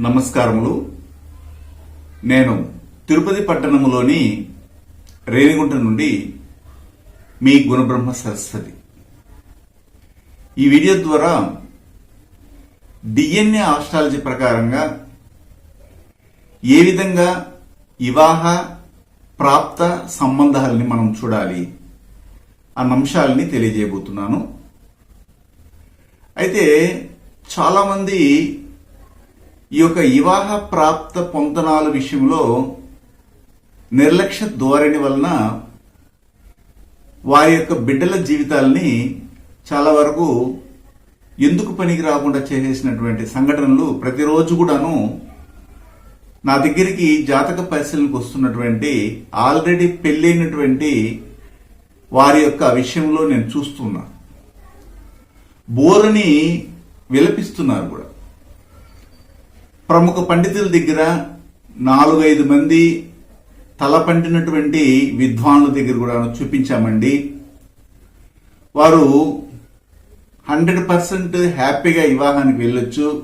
నమస్కారములు. నేను తిరుపతి పట్టణములోని రేణిగుంట నుండి మీ గుణబ్రహ్మ సరస్వతి. ఈ వీడియో ద్వారా డిఎన్ఏ ఆస్ట్రాలజీ ప్రకారంగా ఏ విధంగా వివాహ ప్రాప్త సంబంధాలని మనం చూడాలి అన్న అంశాలని తెలియజేయబోతున్నాను. అయితే చాలామంది ఈ యొక్క వివాహ ప్రాప్త పొంతనాల విషయంలో నిర్లక్ష్య ధోరణి వలన వారి యొక్క బిడ్డల జీవితాల్ని చాలా వరకు ఎందుకు పనికి రాకుండా చేసేసినటువంటి సంఘటనలు ప్రతిరోజు కూడాను నా దగ్గరికి జాతక పరిశీలనకు వస్తున్నటువంటి ఆల్రెడీ పెళ్ళైనటువంటి వారి యొక్క విషయంలో నేను చూస్తున్నా. బోరుని విలపిస్తున్నారు కూడా. ప్రముఖ పండితుల దగ్గర నాలుగైదు మంది తల పండినటువంటి విద్వానుల దగ్గర కూడా చూపించామండి. వారు హండ్రెడ్ పర్సెంట్ హ్యాపీగా వివాహానికి వెళ్ళొచ్చు.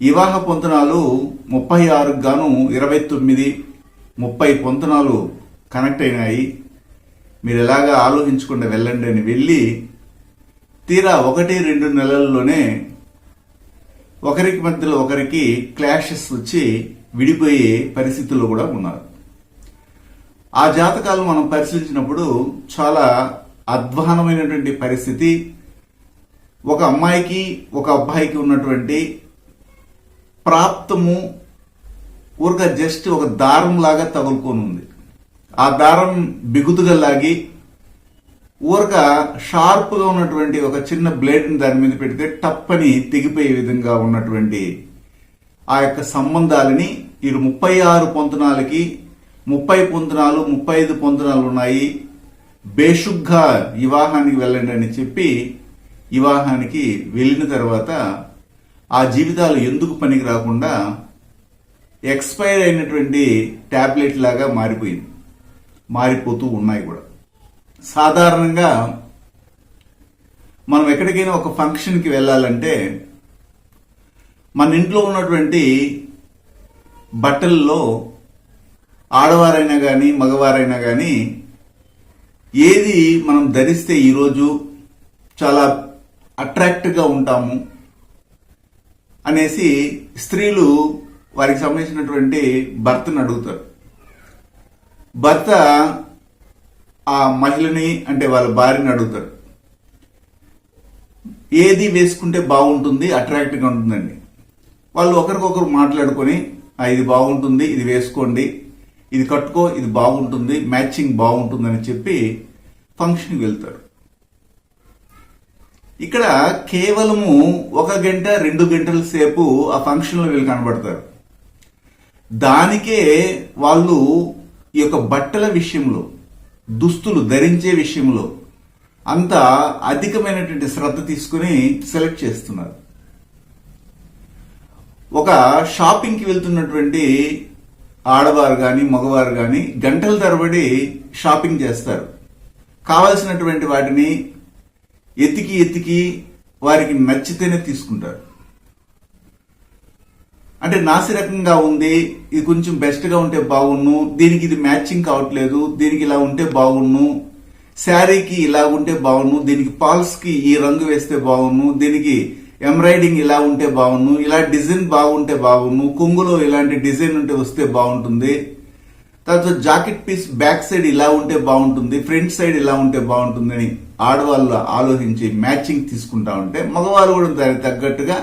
వివాహ పొంతనాలు ముప్పై ఆరుకు గాను ఇరవై తొమ్మిది ముప్పై పొంతనాలు కనెక్ట్ అయినాయి. మీరు ఎలాగా ఆలోచించకుండా వెళ్ళండి అని వెళ్ళి తీరా ఒకటి రెండు నెలల్లోనే ఒకరికి మధ్యలో ఒకరికి క్లాషెస్ వచ్చి విడిపోయే పరిస్థితుల్లో కూడా ఉన్నారు. ఆ జాతకాలు మనం పరిశీలించినప్పుడు చాలా అధ్వానమైనటువంటి పరిస్థితి. ఒక అమ్మాయికి ఒక అబ్బాయికి ఉన్నటువంటి ప్రాప్తము ఊరక జస్ట్ ఒక దారం లాగా తగులుకొని ఉంది. ఆ దారం బిగుతుగా లాగి ఊరక షార్ప్గా ఉన్నటువంటి ఒక చిన్న బ్లేడ్ని దాని మీద పెడితే టప్పని తెగిపోయే విధంగా ఉన్నటువంటి ఆ యొక్క సంబంధాలని ఇరు ముప్పై ఆరు పొంతనాలకి ముప్పై పొంతనాలు ముప్పై ఐదు పొంతనాలు ఉన్నాయి. బేషుగ్గా వివాహానికి వెళ్ళండి అని చెప్పి వివాహానికి వెళ్ళిన తర్వాత ఆ జీవితాలు ఎందుకు పనికి రాకుండా ఎక్స్పైర్ అయినటువంటి ట్యాబ్లెట్ లాగా మారిపోయింది. మారిపోతూ ఉన్నాయి కూడా. సాధారణంగా మనం ఎక్కడికైనా ఒక ఫంక్షన్కి వెళ్ళాలంటే మన ఇంట్లో ఉన్నటువంటి బట్టల్లో ఆడవారైనా కానీ మగవారైనా కానీ ఏది మనం ధరిస్తే ఈరోజు చాలా అట్రాక్ట్గా ఉంటాము అనేసి స్త్రీలు వారికి సంబంధించినటువంటి భర్తను అడుగుతారు. భర్త ఆ మహిళని అంటే వాళ్ళ భార్యని అడుగుతారు. ఏది వేసుకుంటే బాగుంటుంది అట్రాక్టివ్గా ఉంటుందండి. వాళ్ళు ఒకరికొకరు మాట్లాడుకొని ఇది బాగుంటుంది ఇది వేసుకోండి ఇది కట్టుకో ఇది బాగుంటుంది మ్యాచింగ్ బాగుంటుందని చెప్పి ఫంక్షన్కి వెళ్తారు. ఇక్కడ కేవలము ఒక గంట రెండు గంటల సేపు ఆ ఫంక్షన్లో వీళ్ళు కనబడతారు. దానికే వాళ్ళు ఈ యొక్క బట్టల విషయంలో దుస్తులు ధరించే విషయంలో అంత అధికమైనటువంటి శ్రద్ధ తీసుకుని సెలెక్ట్ చేస్తున్నారు. ఒక షాపింగ్కి వెళ్తున్నటువంటి ఆడవారు కానీ మగవారు కానీ గంటల తరబడి షాపింగ్ చేస్తారు. కావలసినటువంటి వాటిని ఎతికి ఎతికి వారికి నచ్చితేనే తీసుకుంటారు. అంటే నాసిరకంగా ఉంది ఇది కొంచెం బెస్ట్గా ఉంటే బాగున్ను దీనికి ఇది మ్యాచింగ్ కావట్లేదు దీనికి ఇలా ఉంటే బాగున్ను శారీకి ఇలా ఉంటే బాగున్ను దీనికి పాల్స్కి ఈ రంగు వేస్తే బాగున్ను దీనికి ఎంబ్రాయిడింగ్ ఇలా ఉంటే బాగుండు ఇలా డిజైన్ బాగుంటే బాగుండు కొంగులో ఇలాంటి డిజైన్ ఉంటే వస్తే బాగుంటుంది. తర్వాత జాకెట్ పీస్ బ్యాక్ సైడ్ ఇలా ఉంటే బాగుంటుంది ఫ్రంట్ సైడ్ ఇలా ఉంటే బాగుంటుంది అని ఆడవాళ్ళు ఆలోచించి మ్యాచింగ్ తీసుకుంటా ఉంటే మగవాళ్ళు కూడా దానికి తగ్గట్టుగా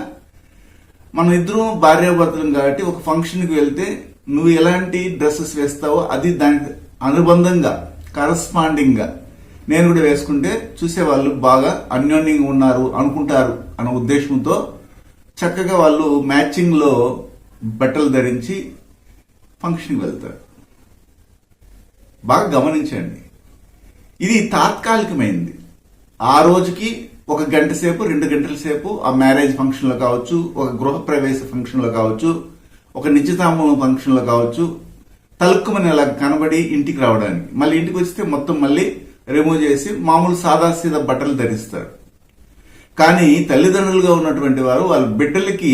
మనం ఇద్దరం భార్యాభర్తలం కాబట్టి ఒక ఫంక్షన్కి వెళ్తే నువ్వు ఎలాంటి డ్రెస్సెస్ వేస్తావో అది దానికి అనుబంధంగా కరస్పాండింగ్గా నేను కూడా వేసుకుంటే చూసేవాళ్ళు బాగా అన్యోన్యంగా ఉన్నారు అనుకుంటారు అన్న ఉద్దేశంతో చక్కగా వాళ్ళు మ్యాచింగ్లో బట్టలు ధరించి ఫంక్షన్కి వెళ్తారు. బాగా గమనించండి. ఇది తాత్కాలికమైంది. ఆ రోజుకి ఒక గంట సేపు రెండు గంటల సేపు ఆ మ్యారేజ్ ఫంక్షన్లో కావచ్చు ఒక గృహప్రవేశ ఫంక్షన్లో కావచ్చు ఒక నిశ్చితాంబూలం ఫంక్షన్లో కావచ్చు తలుక్కుమని అలా కనబడి ఇంటికి రావడానికి. మళ్ళీ ఇంటికి వస్తే మొత్తం మళ్ళీ రిమూవ్ చేసి మామూలు సాదాసీదా బట్టలు ధరిస్తారు. కానీ తల్లిదండ్రులుగా ఉన్నటువంటి వారు వాళ్ళ బిడ్డలకి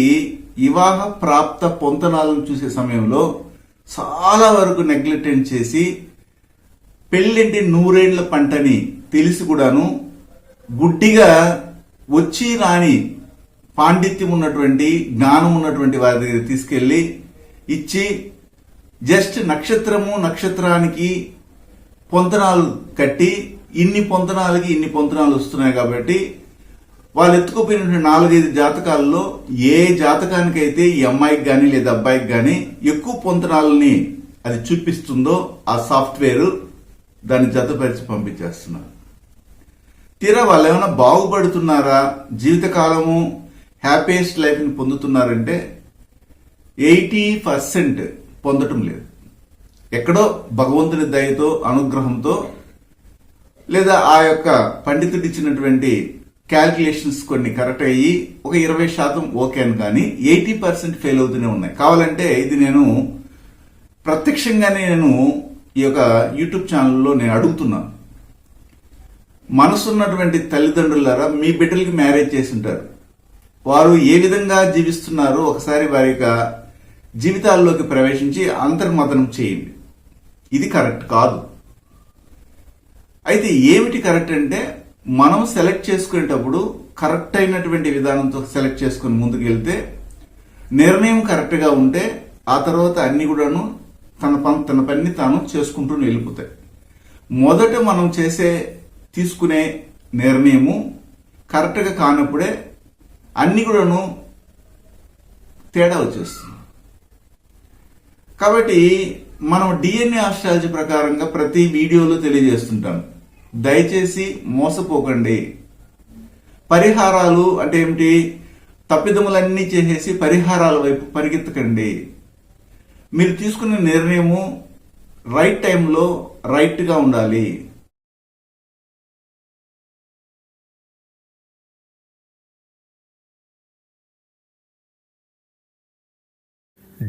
వివాహ ప్రాప్త పొంతనాలను చూసే సమయంలో చాలా వరకు నెగ్లెక్టెంట్ చేసి పెళ్ళింటి నూరేండ్ల పంటని తెలిసి కూడాను గుడ్డిగా వచ్చి రాని పాండిత్యం ఉన్నటువంటి జ్ఞానం ఉన్నటువంటి వారి దగ్గర తీసుకెళ్ళి ఇచ్చి జస్ట్ నక్షత్రము నక్షత్రానికి పొంతనాలు కట్టి ఇన్ని పొంతనాలకి ఇన్ని పొంతనాలు వస్తున్నాయి కాబట్టి వాళ్ళు ఎత్తుకుపోయినటువంటి నాలుగైదు జాతకాల్లో ఏ జాతకానికైతే ఈ అమ్మాయికి కానీ లేదా అబ్బాయికి కానీ ఎక్కువ పొంతనాలని అది చూపిస్తుందో ఆ సాఫ్ట్వేర్ దాన్ని జతపరిచి పంపించేస్తున్నారు. తీరా వాళ్ళు ఏమైనా బాగుపడుతున్నారా? జీవితకాలము హ్యాపీయెస్ట్ లైఫ్ని పొందుతున్నారంటే ఎయిటీ పర్సెంట్ పొందటం లేదు. ఎక్కడో భగవంతుని దయతో అనుగ్రహంతో లేదా ఆ యొక్క పండితుడిచ్చినటువంటి క్యాల్కులేషన్స్ కొన్ని కరెక్ట్ అయ్యి ఒక ఇరవై శాతం ఓకే అని కానీ ఎయిటీ పర్సెంట్ ఫెయిల్ అవుతూనే ఉన్నాయి. కావాలంటే ఇది నేను ప్రత్యక్షంగానే నేను ఈ యొక్క యూట్యూబ్ ఛానల్లో నేను అడుగుతున్నాను మనసున్నటువంటి తల్లిదండ్రులారా మీ బిడ్డలకి మ్యారేజ్ చేసి ఉంటారు వారు ఏ విధంగా జీవిస్తున్నారో ఒకసారి వారి యొక్క జీవితాల్లోకి ప్రవేశించి అంతర్మతనం చేయండి. ఇది కరెక్ట్ కాదు. అయితే ఏమిటి కరెక్ట్ అంటే మనం సెలెక్ట్ చేసుకునేటప్పుడు కరెక్ట్ అయినటువంటి విధానంతో సెలెక్ట్ చేసుకుని ముందుకు వెళ్తే నిర్ణయం కరెక్ట్గా ఉంటే ఆ తర్వాత అన్ని కూడాను తన పని తన పని తాను చేసుకుంటూ వెళ్ళిపోతాయి. మొదట మనం చేసే తీసుకునే నిర్ణయము కరెక్ట్గా కానప్పుడే అన్ని కూడాను తేడా వచ్చేస్తుంది. కాబట్టి మనం డిఎన్ఏ ఆస్ట్రాలజీ ప్రకారంగా ప్రతి వీడియోలో తెలియజేస్తుంటాం. దయచేసి మోసపోకండి. పరిహారాలు అంటే ఏమిటి? తప్పిదములన్నీ చేసేసి పరిహారాల వైపు పరిగెత్తకండి. మీరు తీసుకునే నిర్ణయము రైట్ టైంలో రైట్గా ఉండాలి.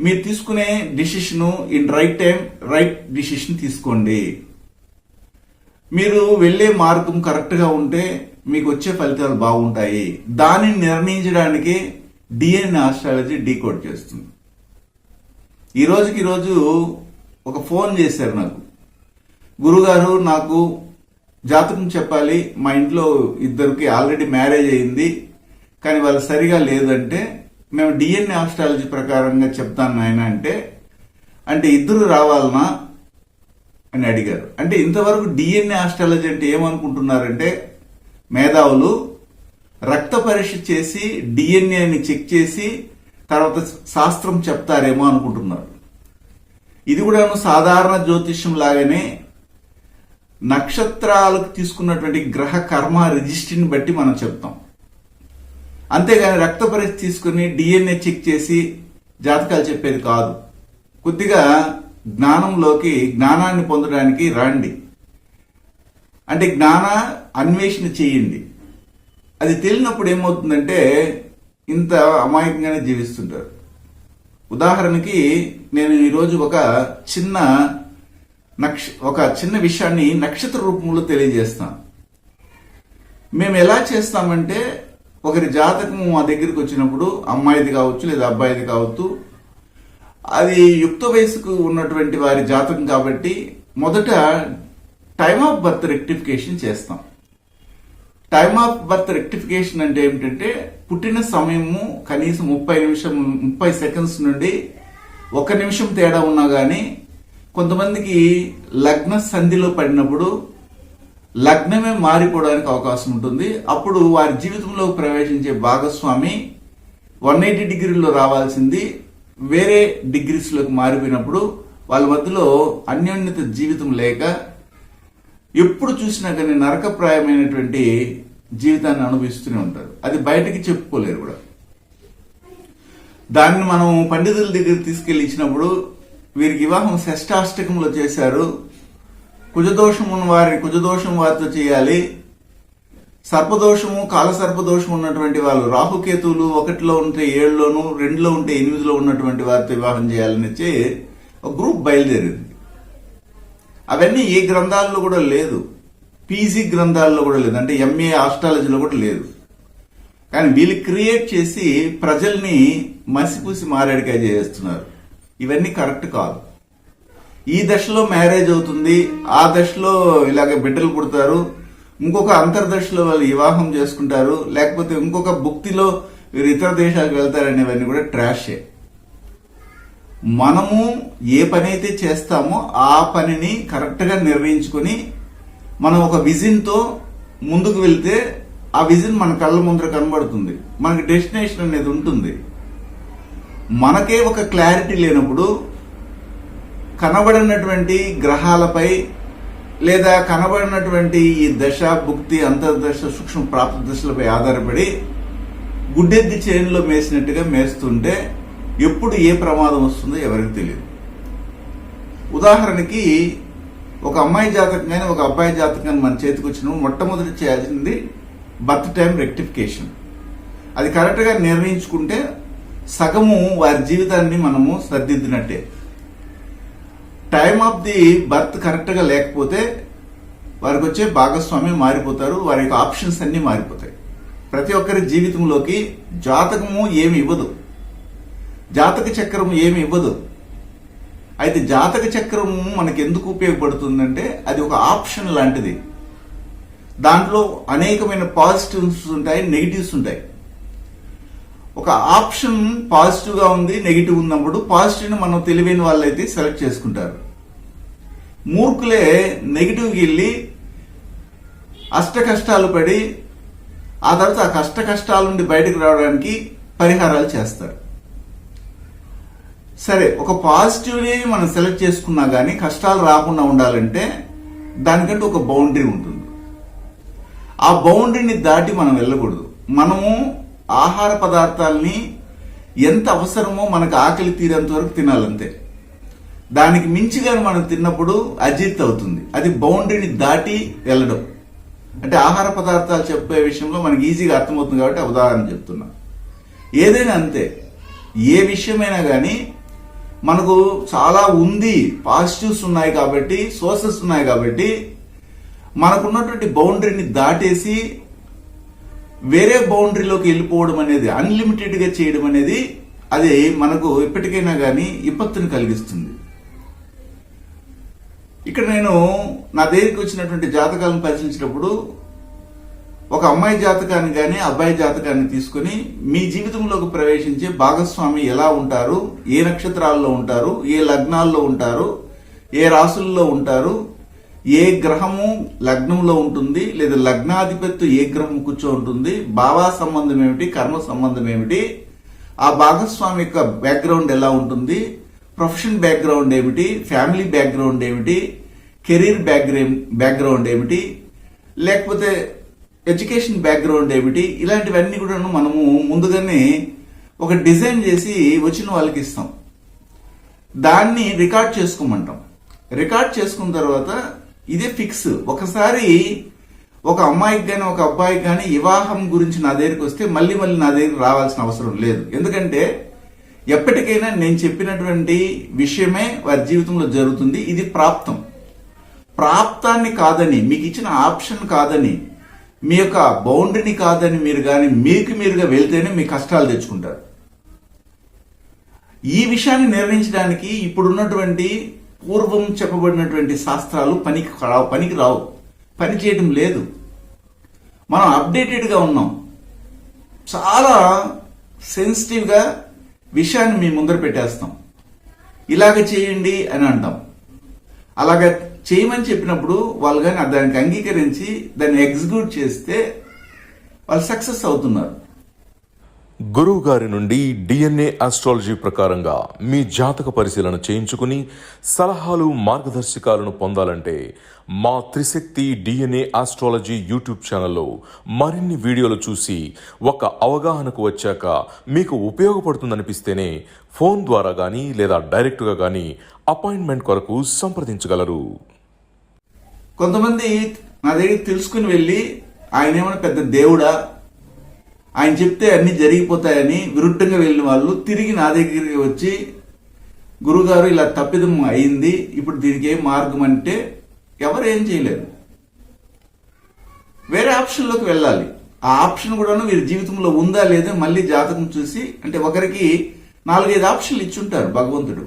మీరు తీసుకునే decision in right time right decision తీసుకోండి. మీరు వెళ్ళే మార్గం కరెక్ట్గా ఉంటే మీకు వచ్చే ఫలితాలు బాగుంటాయి. దానిని నిర్ణయించడానికి డిఎన్ఏ ఆస్ట్రాలజీ డీకోడ్ చేస్తుంది. ఈ రోజుకి ఈరోజు ఒక ఫోన్ చేశారు నాకు. గురుగారు నాకు జాతకం చెప్పాలి. మా ఇంట్లో ఇద్దరికి ఆల్రెడీ మ్యారేజ్ అయింది. కానీ వాళ్ళు సరిగా లేదంటే మేము డిఎన్ఏ ఆస్ట్రాలజీ ప్రకారంగా చెప్తాను నాయన అంటే అంటే ఇద్దరు రావాలనా అని అడిగారు. అంటే ఇంతవరకు డిఎన్ఏ ఆస్ట్రాలజీ అంటే ఏమనుకుంటున్నారంటే మేధావులు రక్త పరీక్ష చేసి డిఎన్ఏని చెక్ చేసి తర్వాత శాస్త్రం చెప్తారేమో అనుకుంటున్నారు. ఇది కూడా సాధారణ జ్యోతిష్యం లాగానే నక్షత్రాలకు తీసుకున్నటువంటి గ్రహ కర్మ రిజిస్ట్రీని బట్టి మనం చెప్తాం. అంతేగాని రక్త పరీక్ష తీసుకుని డిఎన్ఏ చెక్ చేసి జాతకాలు చెప్పేది కాదు. కొద్దిగా జ్ఞానంలోకి జ్ఞానాన్ని పొందడానికి రండి. అంటే జ్ఞాన అన్వేషణ చేయండి. అది తెలియనప్పుడు ఏమవుతుందంటే ఇంత అమాయకంగానే జీవిస్తుంటారు. ఉదాహరణకి నేను ఈరోజు ఒక చిన్న నక్ష ఒక చిన్న విషయాన్ని నక్షత్ర రూపంలో తెలియజేస్తాను. మేము ఎలా చేస్తామంటే ఒకరి జాతకం మా దగ్గరికి వచ్చినప్పుడు అమ్మాయిది కావచ్చు లేదా అబ్బాయిది కావచ్చు అది యుక్త వయసుకు ఉన్నటువంటి వారి జాతకం కాబట్టి మొదట టైమ్ ఆఫ్ బర్త్ రెక్టిఫికేషన్ చేస్తాం. టైమ్ ఆఫ్ బర్త్ రెక్టిఫికేషన్ అంటే ఏమిటంటే పుట్టిన సమయము కనీసం ముప్పై నిమిషం ముప్పై సెకండ్స్ నుండి ఒక నిమిషం తేడా ఉన్నా కానీ కొంతమందికి లగ్న సంధిలో పడినప్పుడు లగ్నమే మారిపోవడానికి అవకాశం ఉంటుంది. అప్పుడు వారి జీవితంలో ప్రవేశించే భాగస్వామి వన్ ఎయిటీ డిగ్రీలో రావాల్సింది. వేరే డిగ్రీస్లోకి మారిపోయినప్పుడు వాళ్ళ మధ్యలో అన్యోన్యత జీవితం లేక ఎప్పుడు చూసినా కానీ నరకప్రాయమైనటువంటి జీవితాన్ని అనుభవిస్తూనే ఉంటారు. అది బయటకి చెప్పుకోలేరు కూడా. దాన్ని మనం పండితుల దగ్గర తీసుకెళ్ళి ఇచ్చినప్పుడు వీరికి వివాహం షష్టాష్టకంలో చేశారు. కుజదోషం ఉన్న వారిని కుజదోషం వారితో చేయాలి. సర్పదోషము కాల సర్పదోషం ఉన్నటువంటి వాళ్ళు రాహుకేతువులు ఒకటిలో ఉంటే ఏడులోను రెండులో ఉంటే ఎనిమిదిలో ఉన్నటువంటి వారితో వివాహం చేయాలని వచ్చి ఒక గ్రూప్ బయలుదేరింది. అవన్నీ ఏ గ్రంథాల్లో కూడా లేదు. పీజీ గ్రంథాల్లో కూడా లేదు. అంటే ఎంఏ ఆస్ట్రాలజీలో కూడా లేదు. కానీ వీళ్ళు క్రియేట్ చేసి ప్రజల్ని మసిపూసి మారేడికాయ చేస్తున్నారు ఇవన్నీ కరెక్ట్ కాదు. ఈ దశలో మ్యారేజ్ అవుతుంది ఆ దశలో ఇలాగ బిడ్డలు పుడతారు ఇంకొక అంతర్దశలో వాళ్ళు వివాహం చేసుకుంటారు లేకపోతే ఇంకొక భుక్తిలో వీరు ఇతర దేశాలకు వెళ్తారనేవన్నీ కూడా ట్రాషే మనము ఏ పని అయితే చేస్తామో ఆ పనిని కరెక్ట్గా నిర్వహించుకొని మనం ఒక విజన్తో ముందుకు వెళ్తే ఆ విజన్ మన కళ్ళ ముందర కనబడుతుంది మనకి డెస్టినేషన్ అనేది ఉంటుంది. మనకే ఒక క్లారిటీ లేనప్పుడు కనబడినటువంటి గ్రహాలపై లేదా కనబడినటువంటి ఈ దశ భుక్తి అంతర్దశ సూక్ష్మ ప్రాప్త దశలపై ఆధారపడి గుడ్డెద్ది చేనులో మేసినట్టుగా మేస్తుంటే ఎప్పుడు ఏ ప్రమాదం వస్తుందో ఎవరికి తెలియదు. ఉదాహరణకి ఒక అమ్మాయి జాతకం కానీ ఒక అబ్బాయి జాతకం కానీ మన చేతికి వచ్చినప్పుడు మొట్టమొదటి చేయాల్సింది బర్త్ టైం రెక్టిఫికేషన్. అది కరెక్ట్గా నిర్ణయించుకుంటే సగము వారి జీవితాన్ని మనము సర్దిద్దినట్టే. టైం ఆఫ్ ది బర్త్ కరెక్ట్గా లేకపోతే వారికి వచ్చే భాగస్వామి మారిపోతారు వారి యొక్క ఆప్షన్స్ అన్నీ మారిపోతాయి. ప్రతి ఒక్కరి జీవితంలోకి జాతకము ఏమి ఇవ్వదు. జాతక చక్రము ఏమి ఇవ్వదు. అయితే జాతక చక్రము మనకి ఎందుకు ఉపయోగపడుతుందంటే అది ఒక ఆప్షన్ లాంటిది. దాంట్లో అనేకమైన పాజిటివ్స్ ఉంటాయి నెగిటివ్స్ ఉంటాయి. ఒక ఆప్షన్ పాజిటివ్గా ఉంది నెగిటివ్ ఉన్నప్పుడు పాజిటివ్ని మనం తెలివైన వాళ్ళైతే సెలెక్ట్ చేసుకుంటారు. మూర్ఖులే నెగిటివ్కి వెళ్ళి అష్ట కష్టాలు పడి ఆ తర్వాత ఆ కష్ట కష్టాల నుండి బయటకు రావడానికి పరిహారాలు చేస్తారు. సరే ఒక పాజిటివ్ని మనం సెలెక్ట్ చేసుకున్నా కానీ కష్టాలు రాకుండా ఉండాలంటే దానికంటే ఒక బౌండరీ ఉంటుంది. ఆ బౌండరీని దాటి మనం వెళ్ళకూడదు. మనము ఆహార పదార్థాలని ఎంత అవసరమో మనకు ఆకలి తీరేంత వరకు తినాలంతే. దానికి మించిగా మనం తిన్నప్పుడు అజీర్తి అవుతుంది. అది బౌండరీని దాటి వెళ్ళడం. అంటే ఆహార పదార్థాలు చెప్పే విషయంలో మనకి ఈజీగా అర్థమవుతుంది కాబట్టి ఉదాహరణ చెప్తున్నా. ఏదైనా అంతే. ఏ విషయమైనా కానీ మనకు చాలా ఉంది పాజిటివ్స్ ఉన్నాయి కాబట్టి సోర్సెస్ ఉన్నాయి కాబట్టి మనకున్నటువంటి బౌండరీని దాటేసి వేరే బౌండరీలోకి వెళ్ళిపోవడం అనేది అన్లిమిటెడ్గా చేయడం అనేది అది మనకు ఎప్పటికైనా కానీ విపత్తుని కలిగిస్తుంది. ఇక్కడ నేను నా దగ్గరికి వచ్చినటువంటి జాతకాలను పరిశీలించినప్పుడు ఒక అమ్మాయి జాతకాన్ని కానీ అబ్బాయి జాతకాన్ని తీసుకొని మీ జీవితంలోకి ప్రవేశించే భాగస్వామి ఎలా ఉంటారు? ఏ నక్షత్రాల్లో ఉంటారు? ఏ లగ్నాల్లో ఉంటారు? ఏ రాసుల్లో ఉంటారు? ఏ గ్రహము లగ్నంలో ఉంటుంది లేదా లగ్నాధిపత్యం ఏ గ్రహం కూర్చో ఉంటుంది భావా సంబంధం ఏమిటి కర్మ సంబంధం ఏమిటి ఆ భాగస్వామి యొక్క బ్యాక్గ్రౌండ్ ఎలా ఉంటుంది ప్రొఫెషన్ బ్యాక్గ్రౌండ్ ఏమిటి ఫ్యామిలీ బ్యాక్గ్రౌండ్ ఏమిటి కెరీర్ బ్యాక్గ్రౌండ్ బ్యాక్గ్రౌండ్ ఏమిటి లేకపోతే ఎడ్యుకేషన్ బ్యాక్గ్రౌండ్ ఏమిటి ఇలాంటివన్నీ కూడా మనము ముందుగానే ఒక డిజైన్ చేసి వచ్చిన వాళ్ళకి ఇస్తాం. దాన్ని రికార్డ్ చేసుకోమంటాం. రికార్డ్ చేసుకున్న తర్వాత ఇదే ఫిక్స్. ఒకసారి ఒక అమ్మాయికి కానీ ఒక అబ్బాయికి కానీ వివాహం గురించి నా దగ్గరికి వస్తే మళ్ళీ మళ్ళీ నా దగ్గరికి రావాల్సిన అవసరం లేదు. ఎందుకంటే ఎప్పటికైనా నేను చెప్పినటువంటి విషయమే వారి జీవితంలో జరుగుతుంది. ఇది ప్రాప్తం. ప్రాప్తాన్ని కాదని మీకు ఇచ్చిన ఆప్షన్ కాదని మీ యొక్క బౌండరీని కాదని మీరు కానీ మీకు మీరుగా వెళ్తేనే మీ కష్టాలు తెచ్చుకుంటారు. ఈ విషయాన్ని నిర్ణయించడానికి ఇప్పుడున్నటువంటి పూర్వం చెప్పబడినటువంటి శాస్త్రాలు పనికి రావు పనికి రావు. పని చేయడం లేదు. మనం అప్డేటెడ్గా ఉన్నాం. చాలా సెన్సిటివ్గా విషయాన్ని మీ ముందర పెట్టేస్తాం. ఇలాగ చేయండి అని అంటాం. అలాగ చేయమని చెప్పినప్పుడు వాళ్ళు కానీ దానికి అంగీకరించి దాన్ని ఎగ్జిక్యూట్ చేస్తే వాళ్ళు సక్సెస్ అవుతున్నారు. గురువు గారి నుండి డిఎన్ఏ ఆస్ట్రాలజీ ప్రకారంగా మీ జాతక పరిశీలన చేయించుకుని సలహాలు మార్గదర్శకాలను పొందాలంటే మా త్రిశక్తి డిఎన్ఏ ఆస్ట్రాలజీ యూట్యూబ్ ఛానల్లో మరిన్ని వీడియోలు చూసి ఒక అవగాహనకు వచ్చాక మీకు ఉపయోగపడుతుందనిపిస్తేనే ఫోన్ ద్వారా కానీ లేదా డైరెక్ట్గా కానీ అపాయింట్మెంట్ కొరకు సంప్రదించగలరు. కొంతమంది నా దగ్గర తెలుసుకుని వెళ్ళి ఆయన ఏమైనా పెద్ద దేవుడా? ఆయన చెప్తే అన్ని జరిగిపోతాయని విరుద్ధంగా వెళ్ళిన వాళ్ళు తిరిగి నా దగ్గరికి వచ్చి గురుగారు ఇలా తప్పిదం అయింది. ఇప్పుడు దీనికి ఏం మార్గం అంటే ఎవరేం ఏం చేయలేరు వేరే ఆప్షన్లోకి వెళ్ళాలి. ఆ ఆప్షన్ కూడాను వీరి జీవితంలో ఉందా లేదా మళ్ళీ జాతకం చూసి అంటే ఒకరికి నాలుగైదు ఆప్షన్లు ఇచ్చుంటారు భగవంతుడు.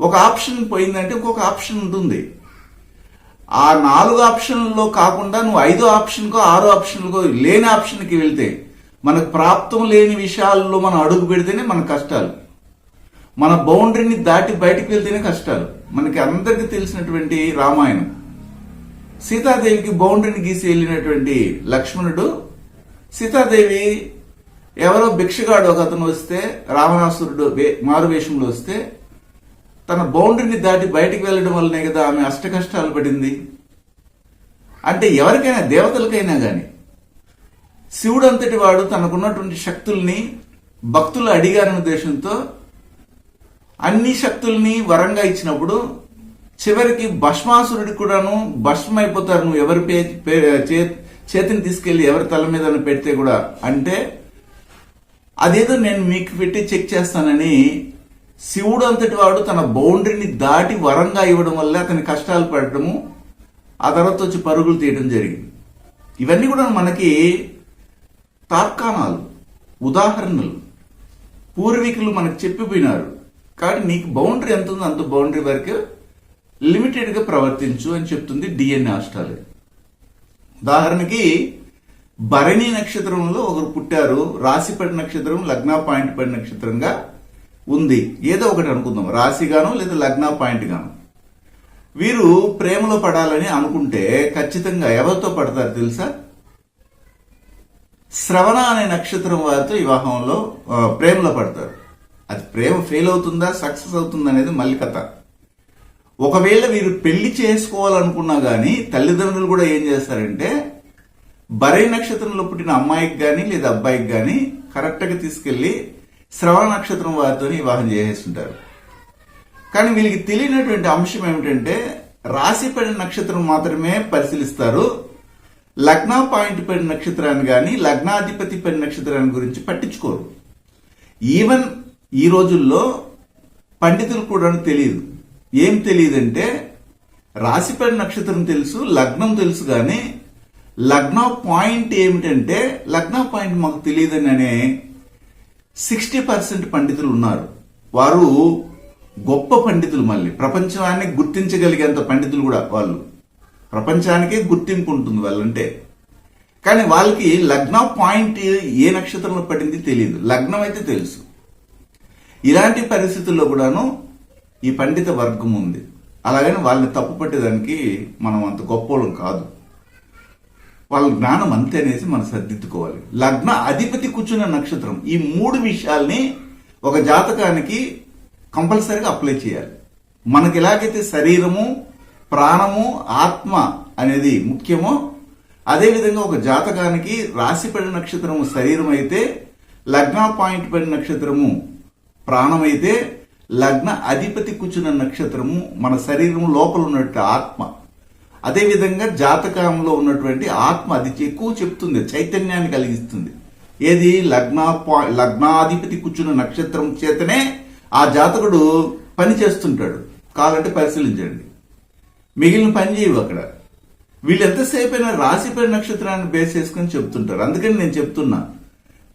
ఒక ఆప్షన్ పోయిందంటే ఇంకొక ఆప్షన్ ఉంటుంది. ఆ నాలుగు ఆప్షన్లో కాకుండా నువ్వు ఐదో ఆప్షన్కో ఆరో ఆప్షన్కో లేని ఆప్షన్కి వెళ్తే మనకు ప్రాప్తం లేని విషయాల్లో మనం అడుగు పెడితేనే మన కష్టాలు. మన బౌండరీని దాటి బయటికి వెళ్తేనే కష్టాలు. మనకి అందరికీ తెలిసినటువంటి రామాయణం. సీతాదేవికి బౌండరీని గీసి వెళ్ళినటువంటి లక్ష్మణుడు సీతాదేవి ఎవరో భిక్షగాడు ఒక అతను వస్తే రావణాసురుడు వే- మారువేషంలో వస్తే తన బౌండరీని దాటి బయటికి వెళ్ళడం వల్లనే కదా ఆమె అష్ట కష్టాలు పడింది. అంటే ఎవరికైనా దేవతలకైనా కానీ శివుడు అంతటి వాడు తనకున్నటువంటి శక్తుల్ని భక్తులు అడిగారనే ఉద్దేశంతో అన్ని శక్తుల్ని వరంగా ఇచ్చినప్పుడు చివరికి భస్మాసురుడికి కూడాను భస్మైపోతారు నువ్వు ఎవరి పే పే- చేతిని తీసుకెళ్ళి ఎవరి తల మీద పెడితే కూడా అంటే అదేదో నేను మీకు పెట్టి చెక్ చేస్తానని శివుడు అంతటి వాడు తన బౌండరీని దాటి వరంగా ఇవ్వడం వల్ల అతని కష్టాలు పడటము ఆ తర్వాత వచ్చి పరుగులు తీయడం జరిగింది. ఇవన్నీ కూడా మనకి తార్కాణాలు ఉదాహరణలు. పూర్వీకులు మనకు చెప్పిపోయినారు. కానీ నీకు బౌండరీ ఎంత ఉందో అంత బౌండరీ వరకు లిమిటెడ్గా ప్రవర్తించు అని చెప్తుంది డిఎన్ఏ ఆస్ట్రాలజీ. ఉదాహరణకి భరణి నక్షత్రంలో ఒకరు పుట్టారు. రాశిపడి నక్షత్రం లగ్న పాయింట్ పడి నక్షత్రంగా ఉంది. ఏదో ఒకటి అనుకుందాం. రాశిగాను లేదా లగ్న పాయింట్ గాను వీరు ప్రేమలో పడాలని అనుకుంటే ఖచ్చితంగా ఎవరితో పడతారు తెలుసా? శ్రవణ అనే నక్షత్రం వారితో వివాహంలో ప్రేమలో పడతారు. అది ప్రేమ ఫెయిల్ అవుతుందా సక్సెస్ అవుతుందా అనేది మళ్ళీ కథ. ఒకవేళ వీరు పెళ్ళి చేసుకోవాలనుకున్నా గానీ తల్లిదండ్రులు కూడా ఏం చేస్తారంటే బరే నక్షత్రంలో పుట్టిన అమ్మాయికి కానీ లేదా అబ్బాయికి కానీ కరెక్ట్గా తీసుకెళ్ళి శ్రవణ నక్షత్రం వారితో వివాహం చేసేస్తుంటారు. కానీ వీళ్ళకి తెలియనటువంటి అంశం ఏమిటంటే రాశి పడిన నక్షత్రం మాత్రమే పరిశీలిస్తారు. లగ్న పాయింట్ పడిన నక్షత్రాన్ని కానీ లగ్నాధిపతి పడిన నక్షత్రాన్ని గురించి పట్టించుకోరు. ఈవెన్ ఈ రోజుల్లో పండితులు కూడా తెలియదు ఏం తెలియదంటే రాశిపడి నక్షత్రం తెలుసు లగ్నం తెలుసు కానీ లగ్న పాయింట్ ఏమిటంటే లగ్న పాయింట్ మాకు తెలియదని అనే సిక్స్టీ పర్సెంట్ పండితులు ఉన్నారు. వారు గొప్ప పండితులు మళ్ళీ. ప్రపంచాన్ని గుర్తించగలిగేంత పండితులు కూడా వాళ్ళు. ప్రపంచానికే గుర్తింపు ఉంటుంది వాళ్ళంటే. కానీ వాళ్ళకి లగ్న పాయింట్ ఏ నక్షత్రంలో పడింది తెలియదు లగ్నం అయితే తెలుసు. ఇలాంటి పరిస్థితుల్లో కూడాను ఈ పండిత వర్గం ఉంది. అలాగని వాళ్ళని తప్పు పట్టేదానికి మనం అంత గొప్పవాళ్ళం కాదు. వాళ్ళ జ్ఞానం అంతే అనేసి మనం సర్దిద్దుకోవాలి. లగ్న అధిపతి కూర్చున్న నక్షత్రం ఈ మూడు విషయాల్ని ఒక జాతకానికి కంపల్సరీగా అప్లై చేయాలి. మనకి ఎలాగైతే శరీరము ప్రాణము ఆత్మ అనేది ముఖ్యమో అదేవిధంగా ఒక జాతకానికి రాశి పడిన నక్షత్రము శరీరం అయితే లగ్న పాయింట్ పడిన నక్షత్రము ప్రాణమైతే లగ్న అధిపతి కూర్చున్న నక్షత్రము మన శరీరం లోపల ఉన్నట్టు ఆత్మ. అదేవిధంగా జాతకంలో ఉన్నటువంటి ఆత్మ అది ఎక్కువ చెప్తుంది చైతన్యాన్ని కలిగిస్తుంది. ఏది? లగ్న లగ్నాధిపతి కూర్చున్న నక్షత్రం చేతనే ఆ జాతకుడు పని చేస్తుంటాడు. కావాలంటే పరిశీలించండి. మిగిలిన పని చేయవు అక్కడ. వీళ్ళు ఎంతసేపు అయినా రాశిపడి నక్షత్రాన్ని బేస్ చేసుకుని చెప్తుంటారు. అందుకని నేను చెప్తున్నా.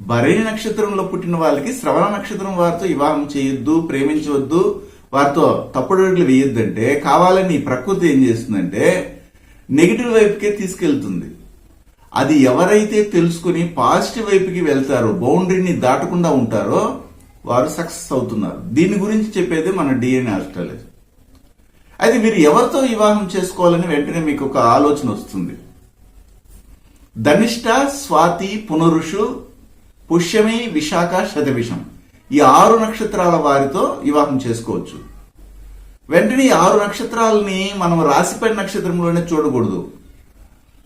భరణి నక్షత్రంలో పుట్టిన వాళ్ళకి శ్రవణ నక్షత్రం వారితో వివాహం చేయొద్దు ప్రేమించవద్దు వారితో తప్పుడు అడుగులు వేయొద్దంటే కావాలని ప్రకృతి ఏం చేస్తుందంటే నెగిటివ్ వైపుకే తీసుకెళ్తుంది. అది ఎవరైతే తెలుసుకుని పాజిటివ్ వైపుకి వెళ్తారో బౌండరీని దాటకుండా ఉంటారో వారు సక్సెస్ అవుతున్నారు. దీని గురించి చెప్పేది మన డిఎన్ఏ ఆస్ట్రాలజీ అయితే మీరు ఎవరితో వివాహం చేసుకోవాలని వెంటనే మీకు ఒక ఆలోచన వస్తుంది. ధనిష్ట స్వాతి పునరుషు పుష్యమి విశాఖ శతభిషం. ఈ ఆరు నక్షత్రాల వారితో వివాహం చేసుకోవచ్చు. వెంటనే ఈ ఆరు నక్షత్రాలని మనం రాశిపడి నక్షత్రంలోనే చూడకూడదు.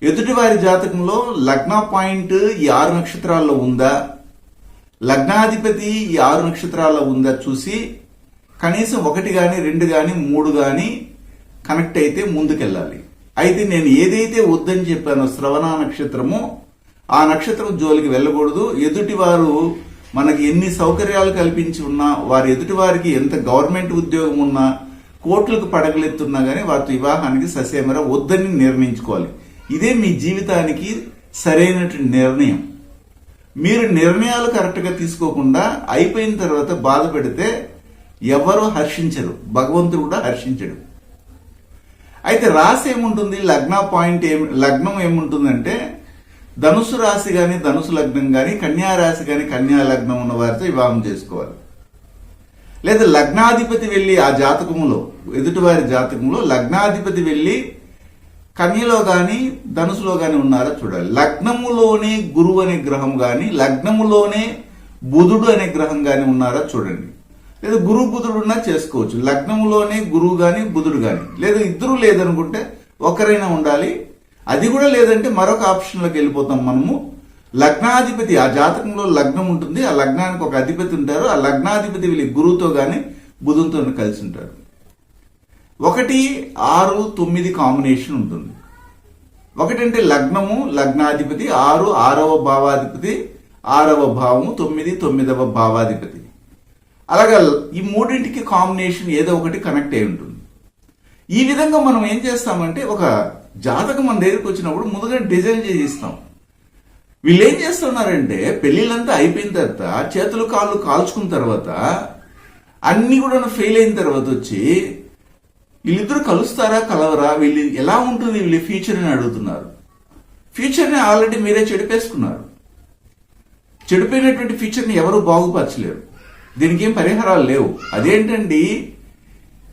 ఎదుటి వారి జాతకంలో లగ్న పాయింట్ ఈ ఆరు నక్షత్రాల్లో ఉందా? లగ్నాధిపతి ఈ ఆరు నక్షత్రాల్లో ఉందా చూసి కనీసం ఒకటి కానీ రెండు కానీ మూడు కానీ కనెక్ట్ అయితే ముందుకెళ్ళాలి. అయితే నేను ఏదైతే వద్దని చెప్పానో శ్రవణ నక్షత్రమో ఆ నక్షత్రం జోలికి వెళ్ళకూడదు. ఎదుటి వారు మనకి ఎన్ని సౌకర్యాలు కల్పించి ఉన్నా వారి ఎదుటి వారికి ఎంత గవర్నమెంట్ ఉద్యోగం ఉన్నా కోట్లకు పడగలెత్తున్నా గానీ వారితో వివాహానికి ససేమర వద్దని నిర్ణయించుకోవాలి. ఇదే మీ జీవితానికి సరైనటువంటి నిర్ణయం. మీరు నిర్ణయాలు కరెక్ట్గా తీసుకోకుండా అయిపోయిన తర్వాత బాధ పెడితే ఎవరు హర్షించరు. భగవంతుడు కూడా హర్షించడు. అయితే రాశి ఏముంటుంది? లగ్న పాయింట్ ఏం లగ్నం ఏముంటుందంటే ధనుసు రాశి కానీ ధనుసు లగ్నం కానీ కన్యా రాశి కన్యా లగ్నం ఉన్న వారితో వివాహం చేసుకోవాలి. లేదా లగ్నాధిపతి వెళ్ళి ఆ జాతకములో ఎదుటివారి జాతకంలో లగ్నాధిపతి వెళ్ళి కన్యలో కానీ ధనుసులో కానీ ఉన్నారా చూడాలి. లగ్నములోనే గురువు అనే గ్రహం కానీ లగ్నములోనే బుధుడు అనే గ్రహం కానీ ఉన్నారా చూడండి. లేదా గురు బుధుడు ఉన్నా చేసుకోవచ్చు. లగ్నంలోనే గురువు గాని బుధుడు గాని. లేదా ఇద్దరు లేదనుకుంటే ఒకరైనా ఉండాలి. అది కూడా లేదంటే మరొక ఆప్షన్లోకి వెళ్ళిపోతాం మనము. లగ్నాధిపతి ఆ జాతకంలో లగ్నం ఉంటుంది. ఆ లగ్నానికి ఒక అధిపతి ఉంటారు. ఆ లగ్నాధిపతి వీళ్ళ గురువుతో గాని బుధునితో కలిసి ఉంటారు. ఒకటి ఆరు తొమ్మిది కాంబినేషన్ ఉంటుంది. ఒకటంటే లగ్నము లగ్నాధిపతి. ఆరు ఆరవ భావాధిపతి. ఆరవ భావము తొమ్మిది తొమ్మిదవ భావాధిపతి. అలాగే ఈ మూడింటికి కాంబినేషన్ ఏదో ఒకటి కనెక్ట్ అయి ఉంటుంది. ఈ విధంగా మనం ఏం చేస్తామంటే ఒక జాతకం మన దగ్గరికి వచ్చినప్పుడు ముందుగా డిజైన్ చేసిస్తాం. వీళ్ళు ఏం చేస్తున్నారంటే పెళ్ళిళ్ళంతా అయిపోయిన తర్వాత చేతులు కాళ్ళు కాల్చుకున్న తర్వాత అన్నీ కూడా ఫెయిల్ అయిన తర్వాత వచ్చి వీళ్ళిద్దరు కలుస్తారా కలవరా వీళ్ళు ఎలా ఉంటుంది వీళ్ళ ఫ్యూచర్ని అడుగుతున్నారు. ఫ్యూచర్ని ఆల్రెడీ మీరే చెడిపేసుకున్నారు. చెడిపోయినటువంటి ఫ్యూచర్ని ఎవరు బాగుపరచలేరు. దీనికి ఏం పరిహారాలు లేవు. అదేంటండి?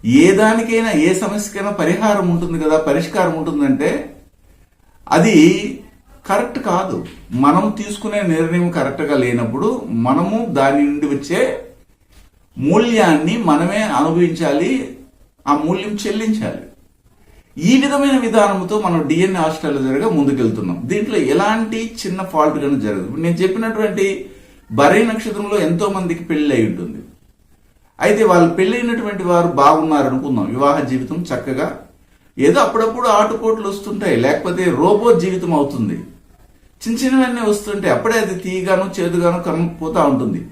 ఏ దానికైనా ఏ సమస్యకైనా పరిహారం ఉంటుంది కదా పరిష్కారం ఉంటుందంటే అది కరెక్ట్ కాదు. మనం తీసుకునే నిర్ణయం కరెక్ట్గా లేనప్పుడు మనము దాని నుండి వచ్చే మూల్యాన్ని మనమే అనుభవించాలి ఆ మూల్యం చెల్లించాలి. ఈ విధమైన విధానంతో మనం డిఎన్ఏ ఆస్ట్రాలజర్గా ముందుకెళ్తున్నాం. దీంట్లో ఎలాంటి చిన్న ఫాల్ట్ కానీ జరగదు. నేను చెప్పినటువంటి బరే నక్షత్రంలో ఎంతో మందికి పెళ్ళి అయి ఉంటుంది. అయితే వాళ్ళు పెళ్ళైనటువంటి వారు బాగున్నారు అనుకుందాం వివాహ జీవితం చక్కగా ఏదో అప్పుడప్పుడు ఆటుపోట్లు వస్తుంటాయి. లేకపోతే రోబో జీవితం అవుతుంది. చిన్న చిన్నవన్నీ వస్తుంటే అప్పుడే అది తీయగాను చేదుగాను కన్ను ఉంటుంది.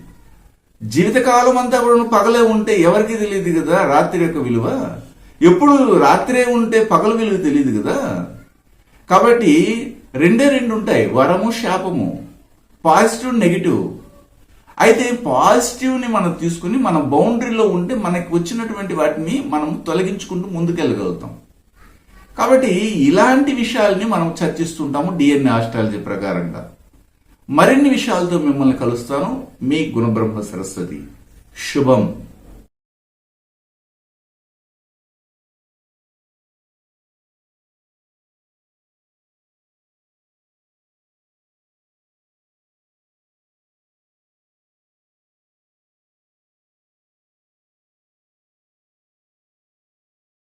జీవితకాలం అంతా కూడా పగలే ఉంటే ఎవరికి తెలియదు కదా రాత్రి యొక్క విలువ? ఎప్పుడు రాత్రే ఉంటే పగల విలువ తెలియదు కదా? కాబట్టి రెండే రెండు ఉంటాయి వరము శాపము. Positive negative. అయితే పాజిటివ్ని మనం తీసుకుని మన బౌండరీలో ఉంటే మనకు వచ్చినటువంటి వాటిని మనం తొలగించుకుంటూ ముందుకెళ్ళగలుగుతాం. కాబట్టి ఇలాంటి విషయాల్ని మనం చర్చిస్తుంటాము డిఎన్ఏ ఆస్ట్రాలజీ ప్రకారంగా. మరిన్ని విషయాలతో మిమ్మల్ని కలుస్తాను. మీ గుణబ్రహ్మ సరస్వతి. శుభం.